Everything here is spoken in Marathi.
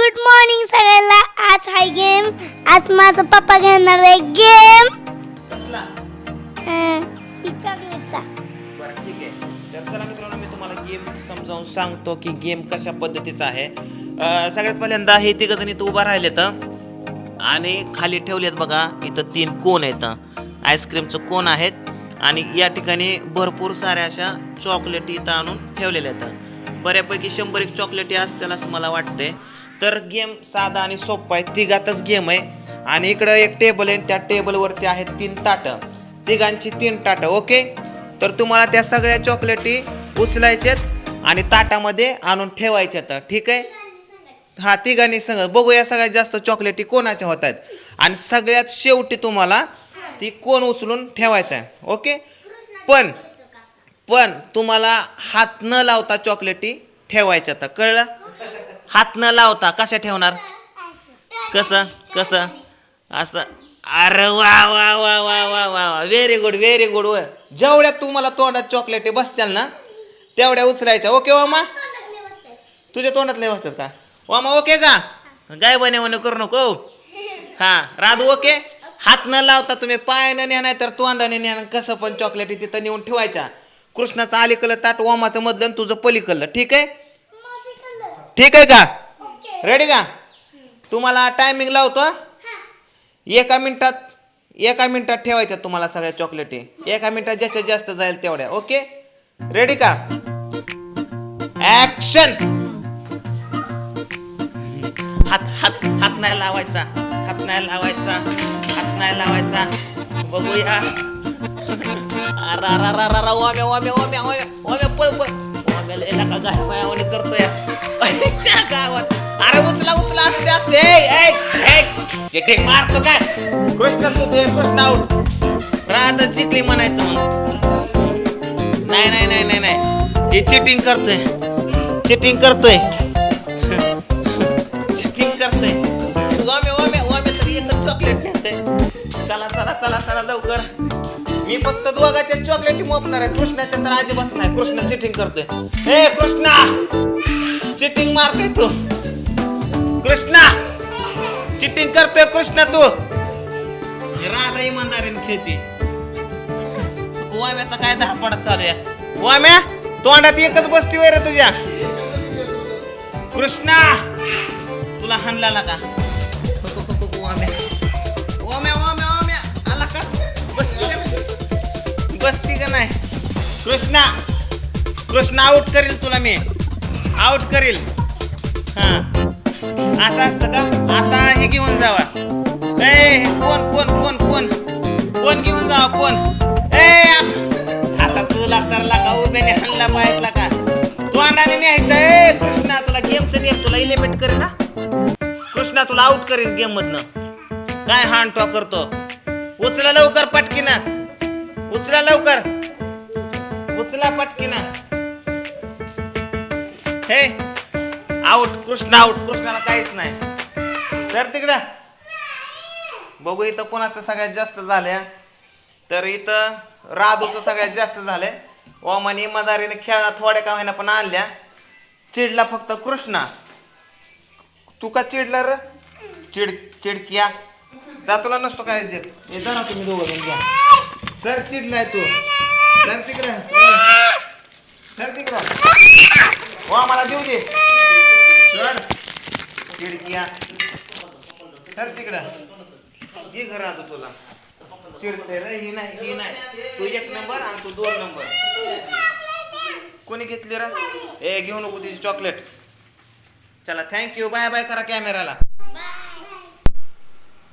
गुड मॉर्निंग सगळ्याला आज हाय गेम आज माझा पप्पा घेणार आहे गेम कसला? ही चॉकलेटचा बरं ठीक आहे. तर चला मित्रांनो मी तुम्हाला गेम समजावून सांगतो की गेम कशा पद्धतीचा आहे. अं, सगळ्यात पहिल्यांदा हे तिघ जण इथं उभा राहिलेत आणि खाली ठेवलेत बघा इथं तीन कोण आहेत आईस्क्रीमचं कोण आहेत आणि या ठिकाणी भरपूर साऱ्या अशा चॉकलेटी इथं आणून ठेवलेल्या आहेत बऱ्यापैकी शंभर एक चॉकलेटी असतील असं मला वाटतंय. तर गेम साधा आणि सोपा आहे. तिघातच गेम आहे. आणि इकडं एक टेबल आहे त्या टेबलवरती आहेत तीन ताटं. तिघांची तीन ताटं ओके? तर तुम्हाला त्या सगळ्या चॉकलेटी उचलायच्यात आणि ताटामध्ये आणून ठेवायच्यात ठीक आहे? हा तिघांनी सांग बघूया सगळ्यात जास्त चॉकलेटी कोणाच्या होत आहेत. आणि सगळ्यात शेवटी तुम्हाला ती कोण उचलून ठेवायचं आहे ओके? पण पण तुम्हाला हात न लावता चॉकलेटी ठेवायच्या आता कळलं? हात न लावता कशा ठेवणार? कसं? कसं? असं. अरे वा वा वा वा वा वा वा. व्हेरी गुड व्हेरी गुड व. जेवढ्या तुम्हाला तोंडात चॉकलेटी बसत्याल ना तेवढ्या उचलायच्या. ओके वामा तुझ्या तोंडातले बसतात का? वामा ओके का? गाय बने म्हणे करू नको हो. हा. राधू ओके हात न लावता तुम्ही पायानं न्या नाही तर तोंडाने न्या. कसं पण चॉकलेटी तिथं नेऊन ठेवायच्या. कृष्णाचं अलीकडलं ताट ओमाचं मधलं तुझं पलीकडलं. ठीक आहे? ठीक आहे का? रेडी का? तुम्हाला टायमिंग लावतो हा? एका मिनिटात एका मिनिटात ठेवायच्या तुम्हाला सगळ्या चॉकलेटी एका मिनिटात ज्याच्यात जास्त जाईल तेवढ्या. ओके रेडी का? ऍक्शन हात हात हात नाही लावायचा. हात नाही लावायचा. हात नाही लावायचा. बघूया. अरा रा रा रा रा वाम्या वाम्या वाम्या वाम्या वाम्या पळ पळ. वाम्याला एका गाय करतोय. त्या गावात अरे उचला उचला असते असते ए मारतो काय कृष्ण तू ते कृष्ण आउट राहत चिकली म्हणायचं म्हणून नाही नाही नाही नाही नाही हे चिटिंग करतोय. चिटिंग करतोय चिटिंग करतोय वामे वामे वामे तरी एकच चॉकलेट नेतोय चला चला चला चला लवकर मी फक्त दोघाच्या चॉकलेट मोपणार आहे कृष्णाच्या तर अजिबात नाही कृष्ण चिटिंग करतोय हे कृष्णा चिटिंग मारतोय तू. कृष्णा चिटिंग करतोय कृष्णा तू. हे राधा इमानदारीने खेळते. वाम्याचा काय धारपडा चालू आहे? वाम्या तोंडात एकच बसती रे तुझ्या. कृष्णा तुला हाणला का? वाम्या वाम्या वाम्या वाम्या. आला का? बसती का? बसती का नाही? कृष्णा कृष्णा आउट करील तुला मी. आउट करील. हा. असं असतं का? आता हे घेऊन जावा. ए कोण कोण कोण कोण? कोण घेऊन जावा कोण? ए आता तुला तर लागा उभ्याने हल्ला पाहिजे का तोंडाने न्यायचं. ए कृष्णा तुला गेमचं नेम तुला इलिमिट करेन ना. कृष्णा तुला आउट करेल गेम मधनं. काय हान टॉ करतो? उचला लवकर पटकीना. उचला लवकर. उचला पटकीना. हे. आउट कृष्ण आउट कृष्णाला काहीच नाही. सर तिकडं. बघू इथं कोणाचं सगळ्यात जास्त झालंय. तर इथं राधूचं सगळ्यात जास्त झालंय. ओमानी इमादारीने खेळा थोड्या का महिना पण आणल्या. चिडला फक्त कृष्णा. तू का चिडला र? चिड चिडकिया. जा तुला नसतो काय देत. हे जा ना तुम्ही दोघं जण. जा. सर चिडलाय तू. सर तिकडं. वा मला देऊ दे. सर चिडकिया सर तिकडं. घे घर तुला. चिडते रे ही नाही ही नाही. तू एक नंबर आणि तू दोन नंबर. कोणी घेतली रे? ए घेऊ नको तिची चॉकलेट चला थँक्यू बाय बाय करा कॅमेराला